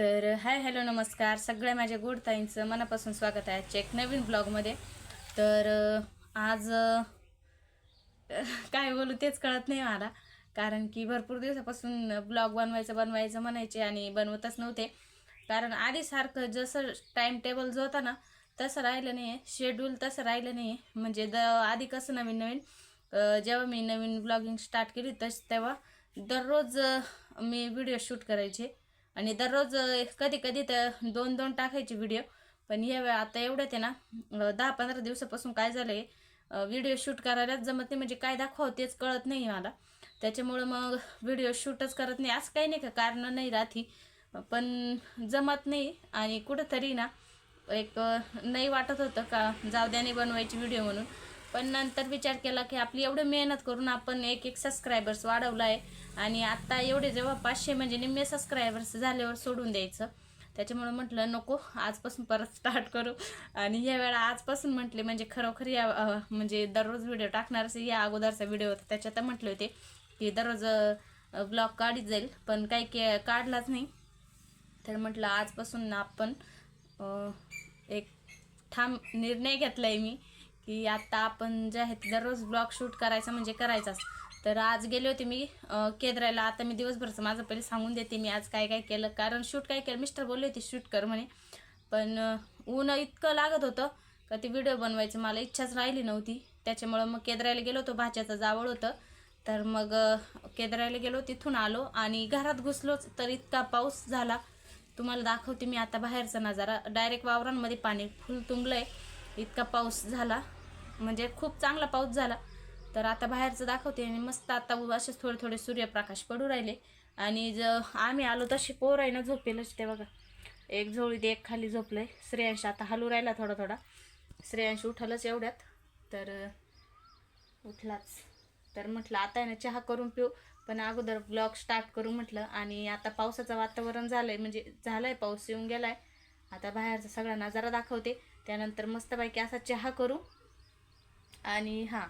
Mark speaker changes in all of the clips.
Speaker 1: तर hi hello नमस्कार. सगळ्या माझ्या गुड ताईंचं मनापासून स्वागत आहे आजच्या एक नवीन ब्लॉगमध्ये. तर आज काय बोलू तेच कळत नाही मला कारण की भरपूर दिवसापासून ब्लॉग बनवायचं बनवायचं म्हणायचे आणि बनवतच नव्हते. कारण आधीसारखं जसं टाईम टेबल जो होता ना तसं राहिलं नाही आहे शेड्यूल तसं राहिलं नाही आहे म्हणजे द आधी कसं नवीन नवीन जेव्हा मी नवीन ब्लॉगिंग स्टार्ट केली तस तेव्हा दररोज मी व्हिडिओ शूट करायचे. आणि दररोज कधी कधी तर दोन दोन टाकायचे व्हिडिओ पण या वेळा आता एवढ्यात आहे ना दहा पंधरा दिवसापासून काय झालं आहे व्हिडिओ शूट करायलाच जमत नाही. म्हणजे काय दाखवावं तेच कळत नाही मला. त्याच्यामुळं मग व्हिडिओ शूटच करत नाही. असं काही नाही का कारण नाही राहती पण जमत नाही. आणि कुठंतरी ना एक नाही वाटत होतं का जाऊ द्या नाही बनवायची व्हिडिओ म्हणून. पण नंतर विचार केला की आपली एवढं मेहनत करून आपण एक एक सबस्क्रायबर्स वाढवला आहे आणि आता एवढे जेव्हा पाचशे म्हणजे निम्मे सबस्क्रायबर्स झाल्यावर सोडून द्यायचं. त्याच्यामुळे म्हटलं नको आजपासून परत स्टार्ट करू. आणि या वेळा आजपासून म्हटले म्हणजे खरोखर या म्हणजे दररोज व्हिडिओ टाकणारच या अगोदरचा व्हिडिओ होता. त्याच्यात म्हटले होते की दररोज ब्लॉग काढीत जाईल पण काही के काढलाच नाही. तर म्हटलं आजपासून आपण एक ठाम निर्णय घेतला आहे मी. की आता आपण जे आहे ते दररोज ब्लॉग शूट करायचा म्हणजे करायचाच. तर आज गेले होते मी केद्रायला केदरायला. आता मी दिवसभरचं माझं पहिले सांगून देते मी आज काय काय केलं. कारण शूट काय केलं? मिस्टर बोलले होते शूट कर म्हणे. पण ऊन इतकं लागत होतं का ते व्हिडिओ बनवायची मला इच्छाच राहिली नव्हती. त्याच्यामुळं मग केदरायला गेलो होतो भाच्याचं जावळ होतं. तर मग केद्रायला केदरायला गेलो तिथून आलो आणि घरात घुसलोच. तर इतका पाऊस झाला. तुम्हाला दाखवते मी आता बाहेरचा नजारा. डायरेक्ट वावरांमध्ये पाणी फुल तुंबलंय. इतका पाऊस झाला. म्हणजे खूप चांगला पाऊस झाला. तर आता बाहेरचं दाखवते आणि मस्त आता असेच थोडे थोडे सूर्यप्रकाश पडू राहिले. आणि ज आम्ही आलो तशी पोर आहे ना झोपेलच ते बघा. एक झोळीत एक खाली झोपलंय. श्रेयांश आता हलू राहिला थोडा थोडा श्रेयांश उठलंच एवढ्यात. तर उठलाच. तर म्हटलं आता आहे ना चहा करून पिऊ. पण अगोदर ब्लॉग स्टार्ट करू म्हटलं. आणि आता पावसाचं वातावरण झालंय. म्हणजे झालंय पाऊस येऊन गेलाय. आता बाहेरचा सगळा नजारा दाखवते. त्यानंतर मस्तपैकी असा चहा करू. आणि हां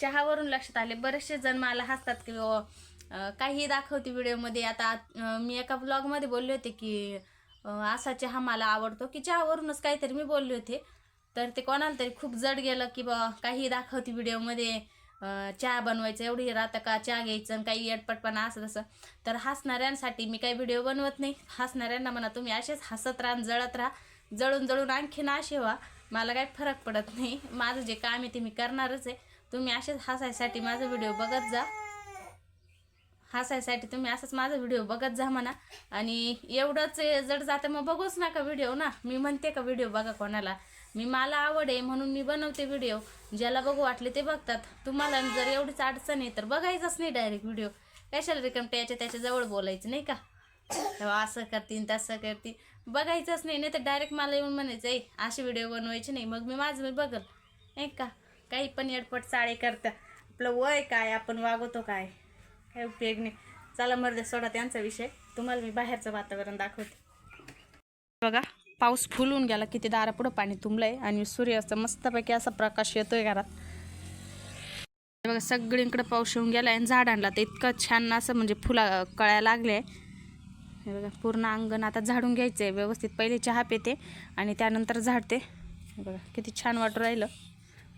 Speaker 1: चहावरून लक्षात आले. बरेचसे जण मला हसतात की काही दाखवते व्हिडिओमध्ये. आता मी एका ब्लॉगमध्ये बोलले होते की असा चहा मला आवडतो की चहावरूनच काहीतरी मी बोलले होते. तर ते कोणाला तरी खूप जड गेलं की बा काही दाखवते व्हिडिओमध्ये चहा बनवायचं एवढी राहतं का? चहा घ्यायचं आणि काही अटपटपणा असं तसं. तर हसणाऱ्यांसाठी मी काही व्हिडिओ बनवत नाही. हसणाऱ्यांना म्हणा तुम्ही असेच हसत राहा जळत राहा. जळून जळून आणखीन असे व्हा. मला काही फरक पडत नाही. माझं जे काम आहे ते मी करणारच आहे. तुम्ही असेच हसायसाठी माझा व्हिडिओ बघत जा. हसायसाठी तुम्ही असंच माझा व्हिडिओ बघत जा म्हणा. आणि एवढंच जड जातं मग बघूच नका व्हिडिओ ना? मी म्हणते का व्हिडिओ बघा कोणाला? मी मला आवड आहे म्हणून मी बनवते व्हिडिओ ज्याला बघू वाटले ते बघतात. तुम्हाला जर एवढीच अडचण आहे तर बघायचंच नाही डायरेक्ट व्हिडिओ कशाला रिकम त्याच्या त्याच्याजवळ बोलायचं नाही का? तेव्हा असं करतीन तसं करतीन. बघायचंच नाही नाही तर डायरेक्ट मला येऊन म्हणायचं आहे असे व्हिडिओ बनवायचे नाही मग मी माझं मी बघल. नाही का? काही पण एडपट चाळे करता. आपलं वय काय आपण वागवतो काय? काय उपयोग नाही. चला मर्द सोडा त्यांचा विषय. तुम्हाला मी बाहेरचं वातावरण दाखवते. बघा पाऊस फुलून गेला किती दारा पुढं पाणी तुंबलंय आणि सूर्याचा मस्तपैकी असा प्रकाश येतोय घरात. हे बघा सगळीकडे पाऊस येऊन गेला आणि झाडांना तर इतकं छान असं म्हणजे फुला कळायला लागले आहे हे बघा पूर्ण अंगण आता झाडून घ्यायचं आहे व्यवस्थित. पहिले चहा पिते आणि त्यानंतर झाडते. हे बघा किती छान वाटू राहिलं.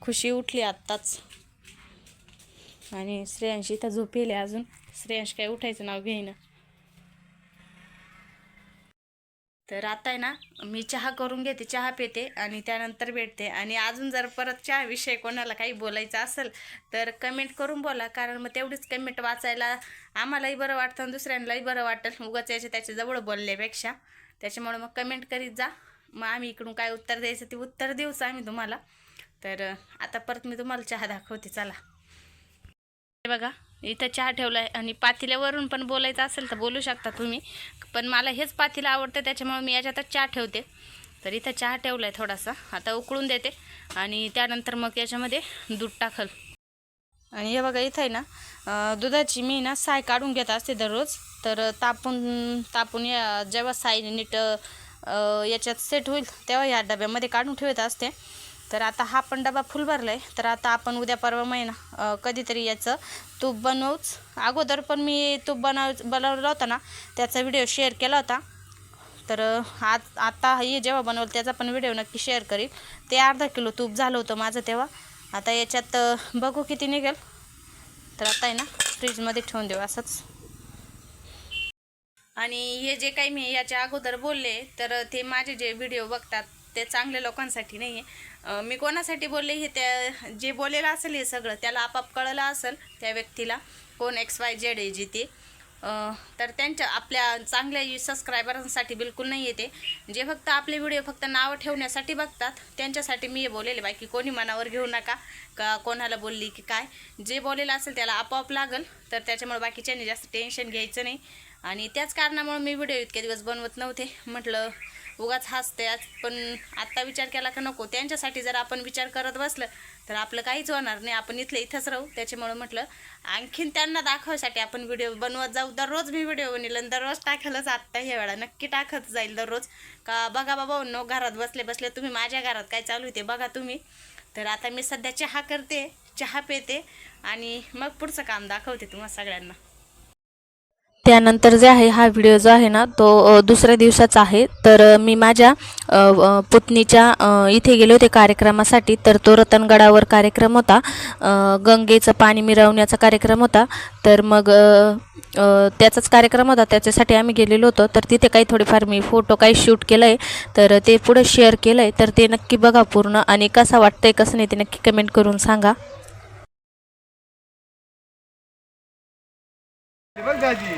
Speaker 1: खुशी उठली आत्ताच. आणि श्रेयांशी इथं झोपेले अजून. श्रेयांश काय उठायचं नाव घेईना. तर आता आहे ना मी चहा करून घेते चहा पिते आणि त्यानंतर भेटते. आणि अजून जर परत चहाविषयी कोणाला काही बोलायचं असेल तर कमेंट करून बोला. कारण मग तेवढीच कमेंट वाचायला आम्हालाही बरं वाटतं आणि दुसऱ्यांनाही बरं वाटेल. उगाच याच्या त्याच्याजवळ बोलल्यापेक्षा. त्याच्यामुळे मग कमेंट करीत जा. मग आम्ही इकडून काय उत्तर द्यायचं ते उत्तर देऊच आम्ही तुम्हाला. तर आता परत मी तुम्हाला चहा दाखवते. चला. हे बघा इथं चहा ठेवला आहे आणि पातेल्यावरून पण बोलायचं असेल तर बोलू शकता तुम्ही. पण मला हेच पातेलं आवडतं त्याच्यामुळे मी याच्यातच चहा ठेवते. तर इथं चहा ठेवला आहे थोडासा. आता उकळून देते आणि त्यानंतर मग याच्यामध्ये दूध टाकल. आणि हे बघा इथं आहे ना दुधाची मी ना साय काढून घेत असते दररोज. तर तापून तापून या जेव्हा साय नीट याच्यात सेट होईल तेव्हा या डब्यामध्ये काढून ठेवत असते. तर आता हा पण डबा फुल भरला आहे तर आता आपण उद्या परवा महिना कधीतरी याचं तूप बनवूच अगोदर पण मी तूप बनव बनवला होता ना त्याचा व्हिडिओ शेअर केला होता. तर आज आता हे जेव्हा बनवलं त्याचा पण व्हिडिओ नक्की शेअर करील ते अर्धा किलो तूप झालं होतं माझं तेव्हा. आता याच्यात बघू किती निघेल. तर आता आहे ना फ्रीजमध्ये ठेवून देऊ असंच. आणि हे जे काही मी याच्या अगोदर बोलले तर ते माझे जे व्हिडिओ बघतात ते चांगल्या लोकांसाठी नाही आहे मी कोणासाठी बोलले हे त्या जे बोलेलं असेल हे सगळं त्याला आपाप कळलं असेल त्या व्यक्तीला. कोण एक्स वाय जेड आहे जी ते. तर त्यांच्या आपल्या चांगल्या सबस्क्रायबरांसाठी बिलकुल नाही येते जे फक्त आपले व्हिडिओ फक्त नावं ठेवण्यासाठी बघतात त्यांच्यासाठी मी हे बोलेले बाकी कोणी मनावर घेऊ नका का कोणाला बोलली की काय. जे बोलेलं असेल त्याला आपोआप लागल तर त्याच्यामुळे बाकीच्यांनी जास्त टेन्शन घ्यायचं नाही. आणि त्याच कारणामुळे मी व्हिडिओ इतके दिवस बनवत नव्हते. म्हटलं उगाच हसते. पण आत्ता विचार केला का नको? त्यांच्यासाठी जर आपण विचार करत बसलं तर आपलं काहीच होणार नाही. आपण इथलं इथंच राहू. त्याच्यामुळं म्हटलं आणखीन त्यांना दाखवायसाठी आपण व्हिडिओ बनवत जाऊ. दररोज मी व्हिडिओ बनवेल आणि दररोज टाकेलच आत्ता ह्या वेळा. नक्की टाकत जाईल दररोज. का बघा बाबा नो घरात बसले बसले तुम्ही माझ्या घरात काय चालू होते बघा तुम्ही. तर आता मी सध्या चहा करते चहा पिते आणि मग पुढचं काम दाखवते तुम्हाला सगळ्यांना.
Speaker 2: त्यानंतर जे आहे हा व्हिडिओ जो आहे ना तो दुसऱ्या दिवसाचा आहे. तर मी माझ्या पुतणीच्या इथे गेले होते कार्यक्रमासाठी. तर तो रतनगडावर कार्यक्रम होता. गंगेचं पाणी मिरवण्याचा कार्यक्रम होता. तर मग त्याचाच कार्यक्रम होता. त्याच्यासाठी आम्ही गेलेलो होतो. तर तिथे काही थोडेफार मी फोटो काही शूट केलं आहे तर ते पुढं शेअर केलं आहे तर ते नक्की बघा पूर्ण. आणि कसा वाटतंय कसं नाही ते नक्की कमेंट करून सांगा.
Speaker 3: बघ दाजी.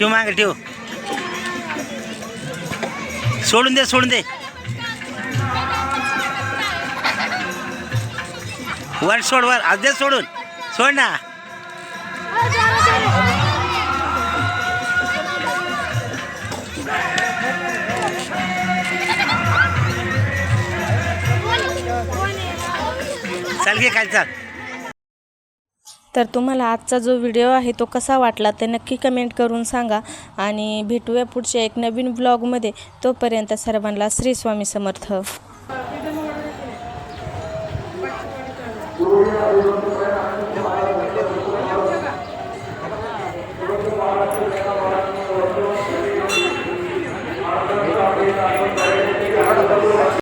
Speaker 4: ठेव मागे ठेव. सोडून दे सोडून दे. वर सोड वर. आज दे सोडून. सोड ना. चल घे खाली चाल.
Speaker 2: तर तुम्हाला आजचा जो व्हिडिओ आहे तो कसा वाटला ते नक्की कमेंट करून सांगा. आणि भेटूया पुढच्या एक नवीन ब्लॉगमध्ये तोपर्यंत सर्वांना श्री स्वामी समर्थ.